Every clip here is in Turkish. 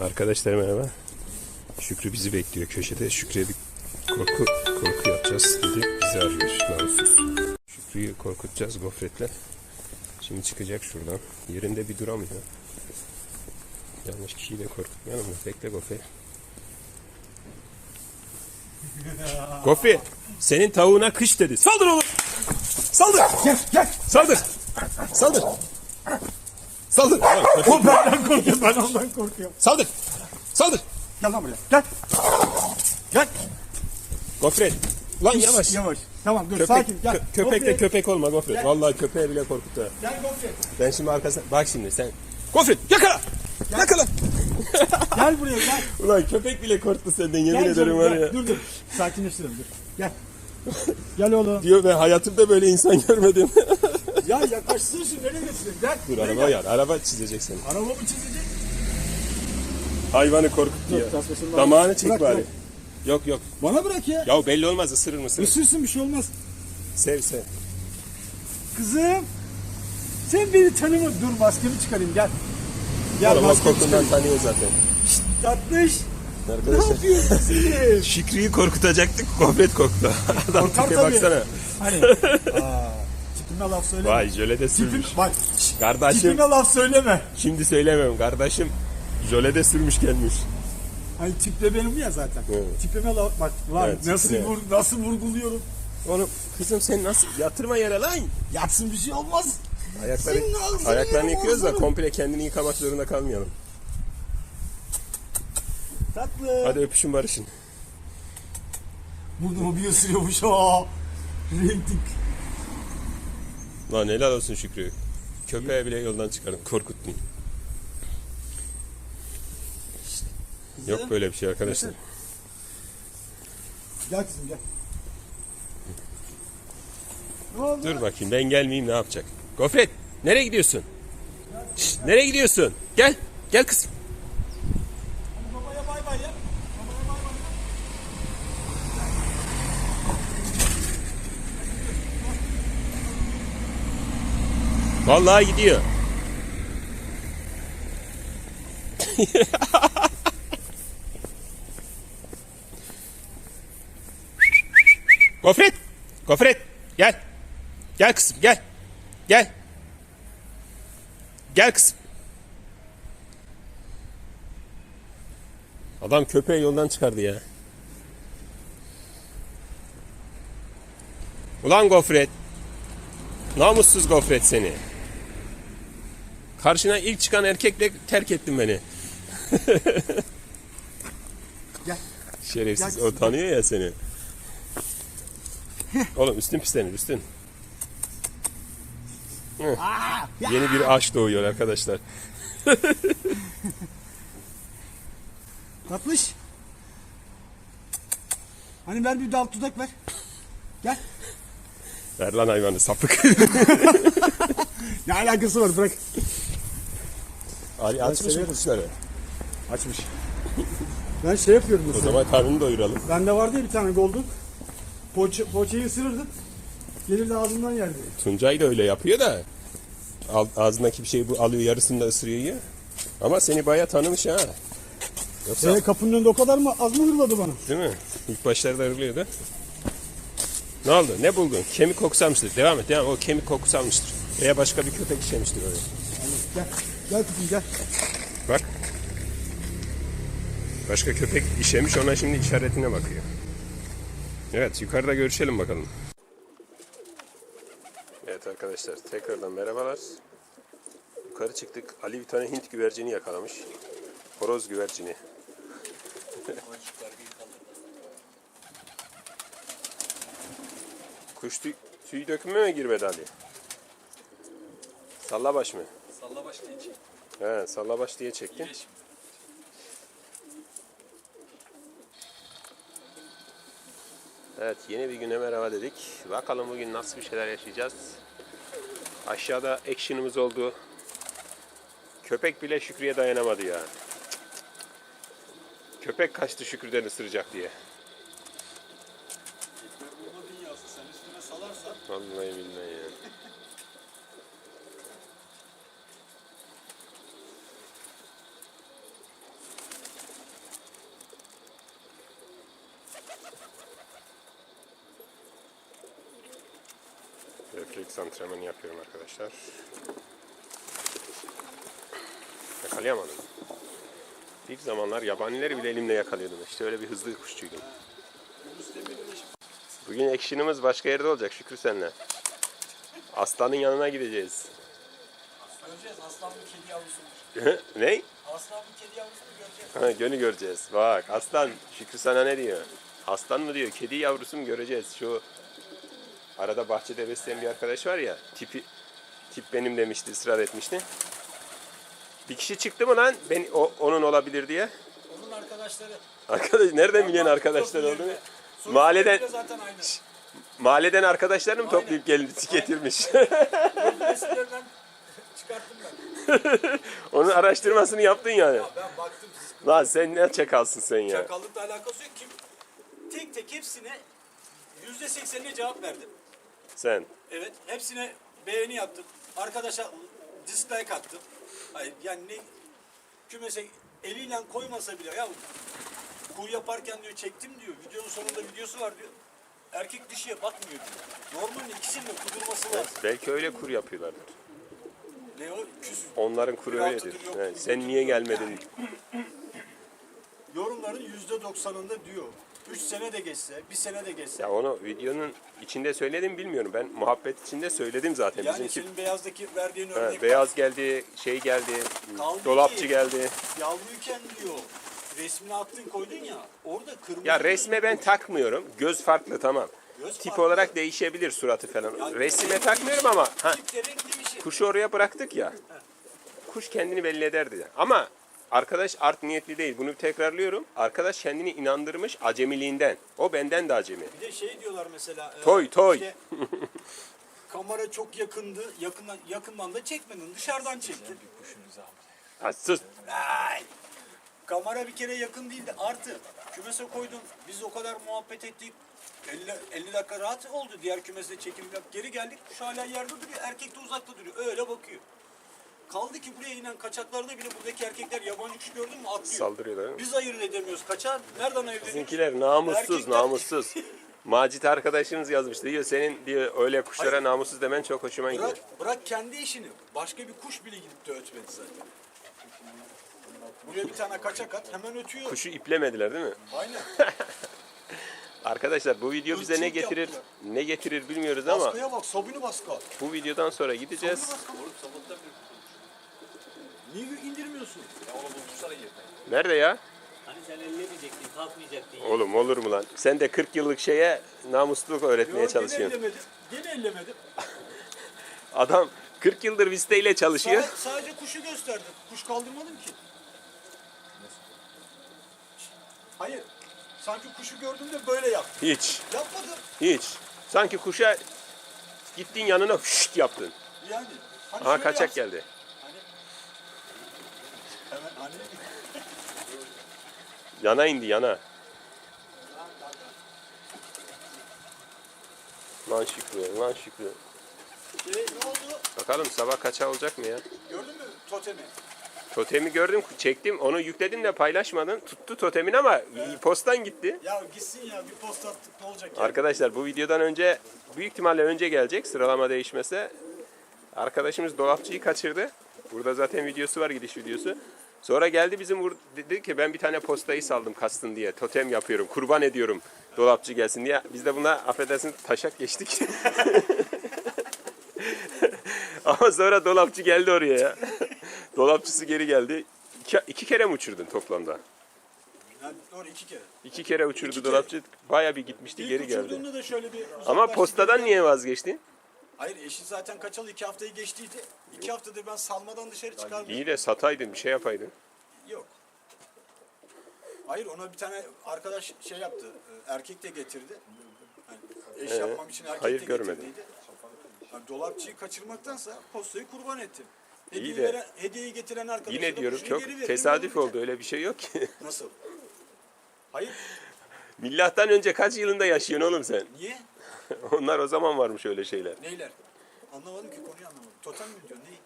Arkadaşlar merhaba. Şükrü bizi bekliyor köşede. Şükrü'ye bir korku, korku yapacağız dedi. Bizi arıyor namussuz. Şükrü'yü korkutacağız gofretle. Şimdi çıkacak şuradan. Yerinde bir duramıyor. Yanlış kişiyi de korkutmayalım da. Bekle Gofre. Gofre senin tavuğuna kış dedi. Saldır oğlum. Saldır. Gel gel. Saldır. Saldır. Saldır. O benden korkuyor ben ondan korkuyorum. Saldır. Saldır. Gel lan buraya. Gel. Gel. Gofret. Lan yavaş. Yavaş. Tamam dur Köpek, sakin gel. kö- köpek de Gofret. köpek olma Gofret. Gel. Vallahi köpeğe bile korkut ha. Gel Gofret. Ben şimdi arkasına... Bak şimdi sen... Gofret yakala! Yakala! Gel buraya gel. Ulan köpek bile korktu senden yemin Gel ederim var gel. ya. Dur dur. Sakinleştirelim dur. Gel. Gel oğlum. Diyor ben hayatımda böyle insan görmedim. Ya yaklaştırsın nereye götüreyim? Gel. Dur Buraya araba gel. yar. Araba çizecek seni. Araba mı çizecek? Hayvanı korkuttu ya. tasmasını Damağını çek bırak, bari. bırak. Yok yok. Bana bırak ya. Ya belli olmaz ısırır mısın? Isırsın bir şey olmaz. Sev sev. Kızım. Sen beni tanıma. Dur maskemi çıkarayım gel. Gel o maskemi çıkarayım. tanıyor zaten. Şşt, tatlış. Ne Arkadaşlar. yapıyorsun sen? Şükrü'yü korkutacaktık. Gofret korktu. Adam Korkar tipe tabii. baksana. Hani. Aa, tipime laf söyleme. Vay jöle de sürmüş. Tipim, bak. Kardeşim Tipime laf söyleme. şimdi söylemiyorum. Kardeşim jöle de sürmüş gelmiş. Hani tip de benim ya zaten. Evet. Tipime laf bak. Lan Evet, nasıl tipine. vur, nasıl vurguluyorum. Oğlum kızım sen nasıl yatırma yere lan. Yatsın bir şey olmaz. Ayakları, Senin ağzını ayaklarını yerim yıkıyoruz da ağzını. komple kendini yıkamak zorunda kalmayalım. Tatlı. Hadi öpüşün barışın. Burnumu bir ısırıyormuş ha. Renklik. Lan helal olsun Şükrü. Köpeğe bile yoldan çıkarın. Korkuttun. Yok böyle bir şey arkadaşlar. Gel kızım gel. Dur bakayım ben gelmeyeyim ne yapacak? Gofret nereye gidiyorsun? Şşt, nereye gidiyorsun? Gel. Gel kızım. Vallahi gidiyor. Gofret! Gofret! Gel. Gel kızım gel. Gel. Gel kızım. Adam köpeği yoldan çıkardı ya. Ulan Gofret. Namussuz gofret seni. Karşına ilk çıkan erkekle terk ettin beni. Gel. Şerefsiz. Gel O tanıyor ya seni. Oğlum üstün pislenir üstün. Yeni bir aşk doğuyor arkadaşlar. Tatlış. Hani ver bir dal tudak ver. Gel. Ver lan hayvanı sapık. Ne alakası var bırak. Ali açmış mı severim. kuşları? Açmış. Ben şey yapıyorum O mesela. zaman karnını doyuralım. Bende vardı ya bir tane golden. Poğaça, poğaçayı ısırırdım. Gelirdi ağzımdan yerdi. Tuncay da öyle yapıyor da. Al- Ağzındaki bir şeyi bu alıyor yarısını da ısırıyor ya. Ama seni bayağı tanımış ha. Yoksa Ee, kapının önünde o kadar mı az mı hırladı bana? Değil mi? İlk başlarda hırlıyordu. Ne oldu? Ne buldun? Kemik kokusu almıştır. Devam et. Devam. O kemik kokusu almıştır. Veya başka bir köpek işemiştir oraya. Gel. Gel kızım gel. Bak. Başka köpek işemiş. Ona şimdi işaretine bakıyor. Evet. Yukarıda görüşelim bakalım. Evet arkadaşlar. Tekrardan merhabalar. Yukarı çıktık. Ali bir tane Hint güvercini yakalamış. Horoz güvercini. Kuş tüy, tüy dökümü mü girmedi Ali? Sallabaş mı? Sallabaş diye çek. He, sallabaş diye çektin. Evet, yeni bir güne merhaba dedik. Bakalım bugün nasıl bir şeyler yaşayacağız. Aşağıda action'ımız oldu. Köpek bile Şükrü'ye dayanamadı ya. Köpek kaçtı Şükrü'den ısıracak diye. Vallahi billahi Refleks antrenmanı yapıyorum arkadaşlar. Yakalayamadım. İlk zamanlar yabanileri bile elimle yakalıyordum. İşte öyle bir hızlı kuşçuydum. Bugün action'ımız başka yerde olacak Şükrü senle. Aslanın yanına gideceğiz. Göreceğiz aslan bir kedi yavrusu. ne? Aslan bir kedi yavrusunu göreceğiz. Ha, gönü göreceğiz. Bak aslan Şükrü sana ne diyor? Aslan mı diyor? Kedi yavrusu mu göreceğiz? Şu arada bahçede besleyen bir arkadaş var ya tipi tip benim demişti ısrar etmişti. Bir kişi çıktı mı lan ben o, onun olabilir diye? Onun arkadaşları. Arkadaş nereden biliyorsun arkadaşlar olduğunu? Mahalleden zaten aynı. mahalleden arkadaşlarını mı toplayıp gelip getirmiş? Resimlerden çıkarttım ben. Onun araştırmasını yaptın yani. Ya ben baktım Lan sen ne çakalsın sen ya. çakallıkla alakası yok ki. Tek tek hepsine yüzde seksenine cevap verdim. Sen. Evet, hepsine beğeni yaptım. Arkadaşa dislike attım. Hayır, yani ne kümese eliyle koymasa bile ya kuğu yaparken diyor çektim diyor. Videonun sonunda videosu var diyor. Erkek dişiye bakmıyor diyor. Normalde ikisinin de kudurması lazım. Belki öyle kur yapıyorlardır. Ne o? Küs. Onların kuru Bir öyledir. haftadır yok. Sen niye gelmedin? Yorumların yüzde doksanında diyor. Üç sene de geçse, bir sene de geçse. Ya onu videonun içinde söyledim bilmiyorum. Ben muhabbet içinde söyledim zaten. yani Bizimki senin beyazdaki verdiğin Ha, örnek beyaz geldi, şey geldi, Kaldı dolapçı ki- geldi. yavruyken diyor resmini attın koydun ya orada kırmızı Ya resme ben takmıyorum. Göz farklı tamam. Göz Tip farklı. olarak değişebilir suratı falan. Yani Resime takmıyorum ama ha, şey. kuşu oraya bıraktık ya. Kuş kendini belli ederdi. Ama arkadaş art niyetli değil. Bunu tekrarlıyorum. Arkadaş kendini inandırmış acemiliğinden. O benden de acemi. Bir de şey diyorlar mesela. e, Toy, toy. işte, kamera çok yakındı. Yakından, yakından da çekmedin. Dışarıdan çektin. Ha, sus. Ay! Kamera bir kere yakın değildi. Artı kümese koydun. Biz o kadar muhabbet ettik. 50, 50 dakika rahat oldu. Diğer kümeste çekim yap. Geri geldik. Kuş hala yerde duruyor. Erkek de uzakta duruyor. Öyle bakıyor. Kaldı ki buraya inen kaçaklarda bile buradaki erkekler yabancı kuş gördün mü atlıyor. Saldırıyorlar. değil mi? Biz ayırt edemiyoruz. Kaçar nereden ayırt ediyoruz? Bizimkiler namussuz, Erkekler- namussuz. Macit arkadaşınız yazmış diyor. Senin diyor öyle kuşlara Hayır. namussuz demen çok hoşuma gidiyor. Bırak, bırak kendi işini. Başka bir kuş bile gidip de ötmedi zaten. Buraya bir tane kaçak at hemen ötüyor. Kuşu iplemediler değil mi? Aynen. Arkadaşlar bu video bize ne getirir? yaptılar. Ne getirir bilmiyoruz ama Baskıya bak, sobunu baskı at. bu videodan sonra gideceğiz. baskı at. Niye indirmiyorsun? Nerede ya? Hani sen ellemeyecektin, kalkmayacaktın. ya. Oğlum olur mu lan? Sen de 40 yıllık şeye namusluluk öğretmeye Yok, gene çalışıyorsun. ellemedim. Gene ellemedim. Adam 40 yıldır visteyle çalışıyor. Sa- sadece kuşu gösterdim. Kuş kaldırmadım ki. Hayır. Sanki kuşu gördüğümde böyle yaptım. Hiç, Yapmadım. hiç. Sanki kuşa gittin yanına şşt yaptın. Yani. Hani Aha kaçak yapsın. geldi. Yana indi yana. Lan Şükrü, lan Şükrü. Şey, ne oldu? Bakalım sabah kaça olacak mı ya? Gördün mü totemi? Totemi gördüm, çektim. Onu yükledin de paylaşmadın. Tuttu totemin ama postan gitti. Ya gitsin ya bir post attık ne olacak ya? Arkadaşlar bu videodan önce büyük ihtimalle önce gelecek sıralama değişmese. Arkadaşımız dolapçıyı kaçırdı. Burada zaten videosu var gidiş videosu. Sonra geldi bizim vur- dedi ki ben bir tane postayı saldım kastın diye. Totem yapıyorum, kurban ediyorum dolapçı gelsin diye. Biz de buna affedersin taşak geçtik. Ama sonra dolapçı geldi oraya ya. Dolapçısı geri geldi. İki, iki kere mi uçurdun toplamda? Yani doğru iki kere. İki kere uçurdu İki dolapçı. Baya bir gitmişti İlk geri geldi. da şöyle bir Ama postadan niye vazgeçtin? Hayır eşi zaten kaçalı iki haftayı geçtiydi. İki haftadır ben salmadan dışarı çıkarmıyorum. İyi de sataydın bir şey yapaydın. Yok. Hayır ona bir tane arkadaş şey yaptı. e, Erkek de getirdi. Hani eş Ee, yapmam için erkek hayır de görmedim. getirdiydi. Yani dolapçıyı kaçırmaktansa postayı kurban ettim. İyi de- veren- hediyeyi getiren arkadaşa Yine da diyorum kuşunu çok geri veririm, tesadüf oldu öyle bir şey yok ki. Nasıl? Hayır. Millattan önce kaç yılında yaşıyorsun oğlum sen? Niye? Onlar o zaman varmış öyle şeyler. Neyler? Anlamadım ki konuyu anlamadım. Totem mi diyor? Neyi?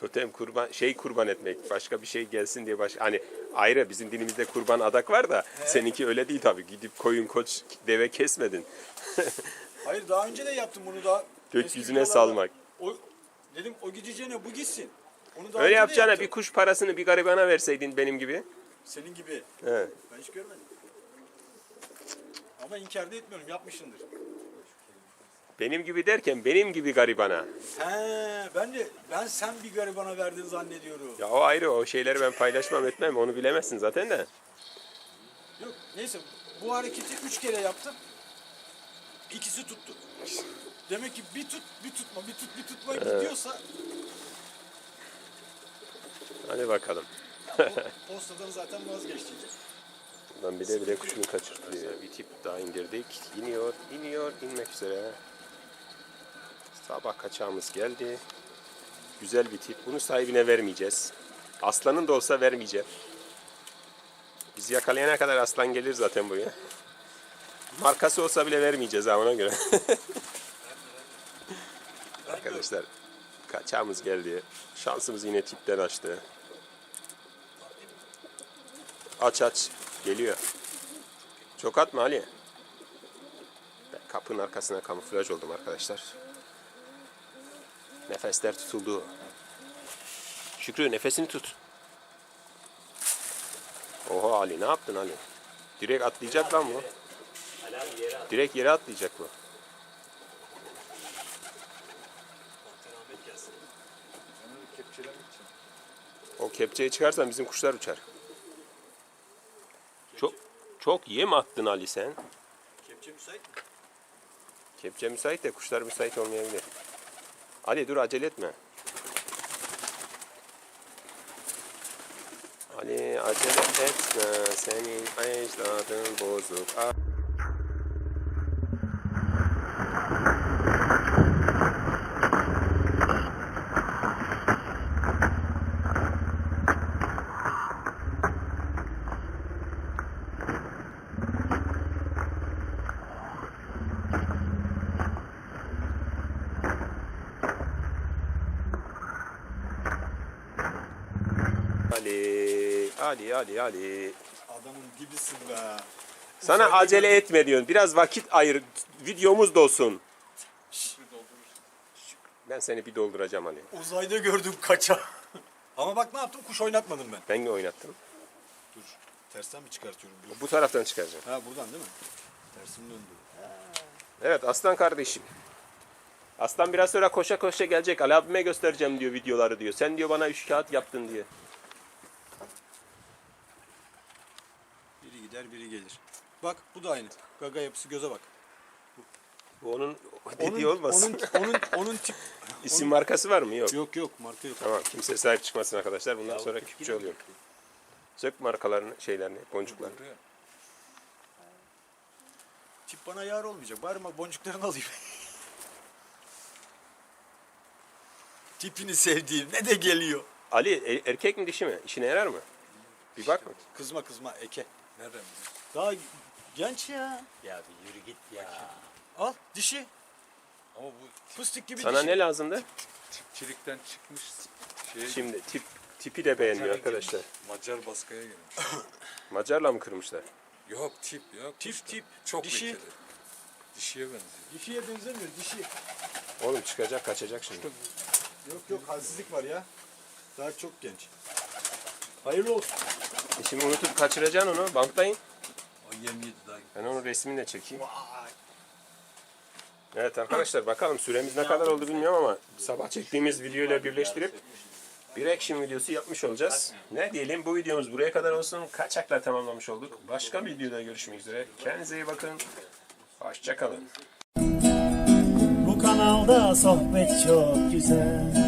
Totem kurban şey kurban etmek başka bir şey gelsin diye baş hani ayrı bizim dinimizde kurban adak var da seninki öyle değil tabii gidip koyun koç deve kesmedin. Hayır daha önce de yaptım bunu daha Gökyüzüne Eski salmak. O, dedim o gideceğine bu gitsin. Onu daha Öyle önce de yapacağına yaptım. bir kuş parasını bir garibana verseydin benim gibi. Senin gibi. He. Ben hiç görmedim. Ama inkar da etmiyorum yapmışsındır. Benim gibi derken benim gibi garibana. He, ben de ben sen bir garibana verdin zannediyorum. Ya o ayrı o şeyleri ben paylaşmam etmem onu bilemezsin zaten de. Yok neyse bu hareketi üç kere yaptım. İkisi tuttu. Demek ki bir tut bir tutma bir tut bir tutma gidiyorsa Hadi bakalım. ya postadan zaten vazgeçtik. Buradan bile bile kuşunu kaçırttı. ya. Bir tip daha indirdik. İniyor, iniyor, inmek üzere. Sabah kaçağımız geldi. Güzel bir tip. Bunu sahibine vermeyeceğiz. Aslanın da olsa vermeyeceğim. Biz yakalayana kadar aslan gelir zaten buraya. Markası olsa bile vermeyeceğiz ha ona göre. Arkadaşlar kaçağımız geldi. Şansımız yine tipten açtı. Aç aç. Geliyor. Çok atma Ali. Ben kapının arkasına kamuflaj oldum arkadaşlar. Nefesler tutuldu. Şükrü nefesini tut. Oha Ali ne yaptın Ali? Direkt atlayacak lan bu. Direkt yere atlayacak bu. O kepçeyi çıkarsan bizim kuşlar uçar. Çok çok yem attın Ali sen. Kepçe müsait mi? Kepçe müsait de kuşlar müsait olmayabilir. Ali dur acele etme. Ali acele etme senin ecdadın bozuk. Ali, Ali, Ali, Ali. Adamın gibisin be. Sana Uzayda acele etme diyorsun. Biraz vakit ayır. Videomuz dolsun. Ben seni bir dolduracağım Ali. Uzayda gördüm kaça. Ama bak ne yaptım kuş oynatmadım ben. Ben de oynattım. Dur. Tersten mi çıkartıyorum? Dur. Bu taraftan çıkaracağım. Ha buradan değil mi? Tersim döndü. Evet Aslan kardeşim. Aslan biraz sonra koşa koşa gelecek. Ali abime göstereceğim diyor videoları diyor. Sen diyor bana üç kağıt yaptın diye. Biri gider biri gelir. Bak bu da aynı. Gaga yapısı göze bak. Bu onun dediği olmasın. Onun, onun, onun tip... İsim markası var mı? Yok. Yok yok marka yok. Tamam kimse sahip çıkmasın arkadaşlar. Bundan sonra küpçü oluyor. Sök markalarını, şeylerini, boncuklarını. Tip bana yar olmayacak. Bari boncuklarını alayım. Tipini sevdiğim ne de geliyor. Ali e- erkek mi dişi mi? İşine yarar mı? Bir bak mı? Kızma kızma eke. Nereden Daha genç ya. Ya bir yürü git ya. Al dişi. Ama bu Fıstık gibi Sana dişi. ne lazımdı? tipçilikten çıkmış şey Şimdi tip tipi de beğenmiyor arkadaşlar. Macar baskıya girmiş. Macarla mı kırmışlar? Yok tip ya. Tip tip. Çok Dişi. lekeli. Dişiye benziyor. Dişiye benzemiyor dişi. Oğlum çıkacak kaçacak şimdi. Yok yok halsizlik var ya. Daha çok genç. Hayırlı olsun. E şimdi unutup kaçıracaksın onu. Bantlayın. O yem yedi daha. Ben onun resmini de çekeyim. Evet arkadaşlar bakalım süremiz ne kadar oldu bilmiyorum ama sabah çektiğimiz videoyla birleştirip bir action videosu yapmış olacağız. Ne diyelim bu videomuz buraya kadar olsun. Kaçakla tamamlamış olduk. Başka bir videoda görüşmek üzere. Kendinize iyi bakın. Hoşçakalın. Bu kanalda sohbet çok güzel